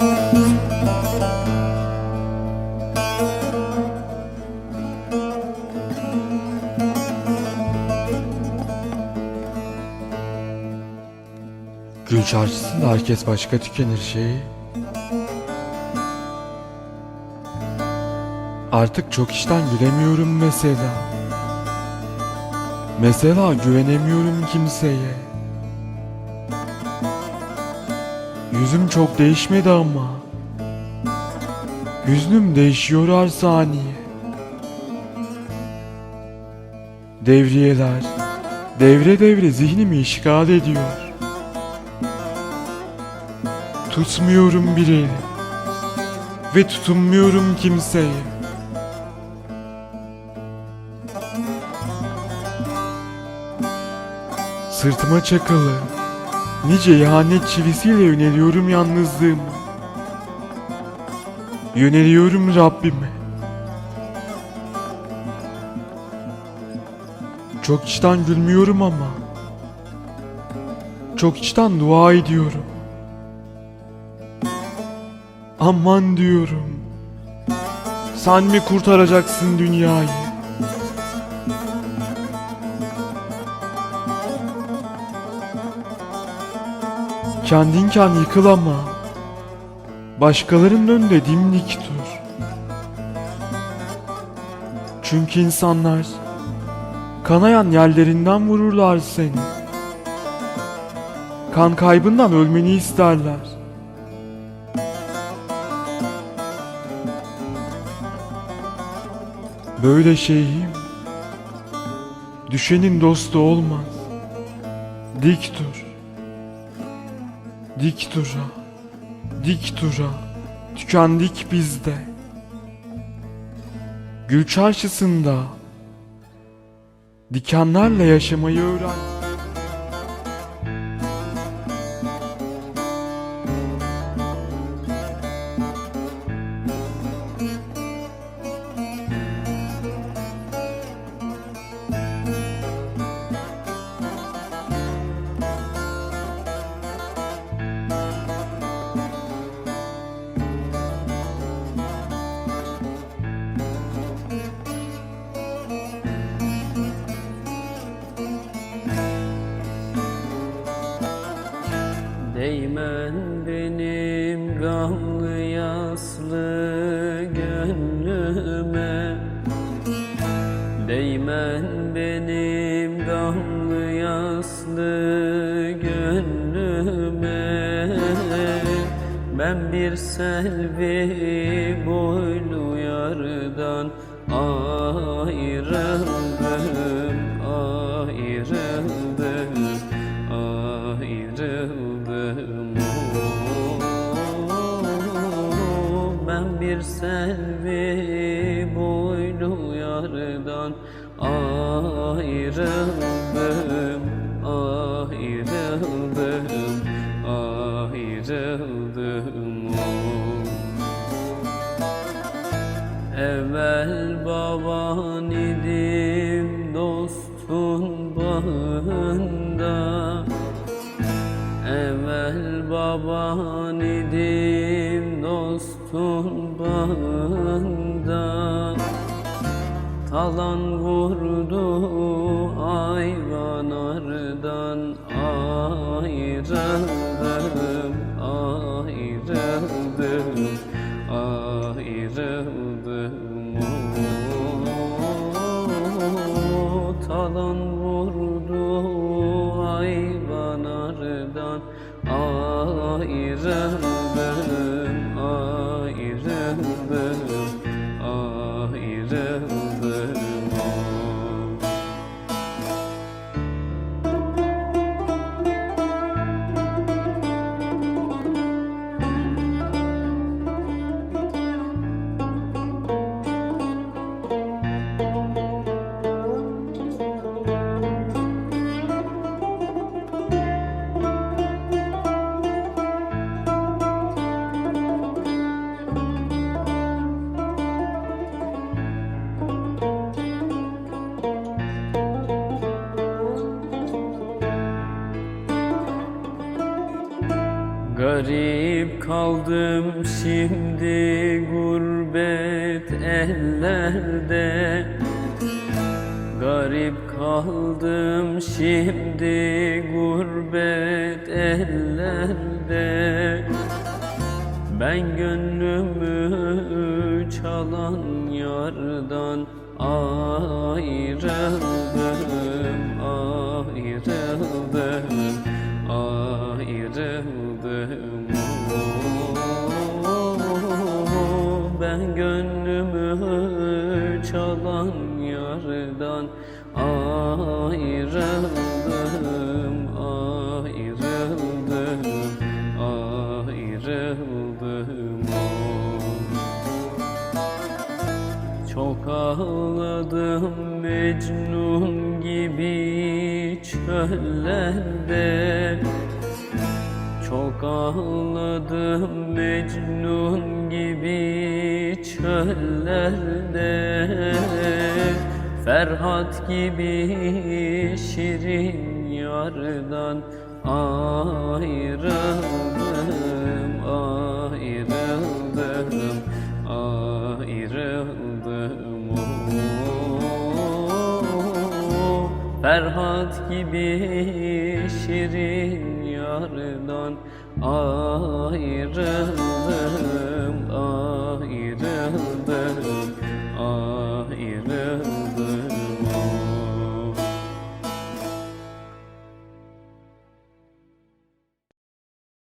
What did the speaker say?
Gül çarşısında herkes başka tükenir şeyi. Artık çok işten gülemiyorum mesela. Mesela güvenemiyorum kimseye. Yüzüm çok değişmedi ama. Hüznüm değişiyor her saniye. Devriyeler devre devre zihnimi işgal ediyor. Tutmuyorum bir eli ve tutunmuyorum kimseye. Sırtıma çakalı nice ihanet çivisiyle yöneliyorum yalnızlığımı. Yöneliyorum Rabbime. Çok içten gülmüyorum ama çok içten dua ediyorum. Aman diyorum. Sen mi kurtaracaksın dünyayı? Kendinken yıkıl ama başkalarının önünde dimdik dur. Çünkü insanlar kanayan yerlerinden vururlar seni. Kan kaybından ölmeni isterler. Böyle şeyim Düşenin dostu olmaz Dik dur Dik dura Dik dura Tükendik bizde. Gül çarşısında Dikenlerle yaşamayı öğren Değmen benim gamlı yaslı gönlüme. Değmen benim gamlı yaslı gönlüme. Ben bir selvi boylu yardan ayrıldım yardan ayrıldım Ayrıldım, ayrıldım. Evvel baban idim dostun bağında. Evvel baban idim dostun bağında Talan vurdu ayvanardan ayrıldım, Garip kaldım şimdi gurbet ellerde. Garip kaldım şimdi gurbet ellerde. Ben gönlümü çalan yardan ayrıldım, ayrıldım. Ben gönlümü çalan yardan ayrıldım, ayrıldım, ayrıldım. Çok ağladım Mecnun gibi çöllerde Çok ağladım Mecnun gibi çöllerde Ferhat gibi şirin yardan ayrıldım, ayrıldım, ayrıldım. Oo, Ferhat gibi şirin yardan ayrıldım,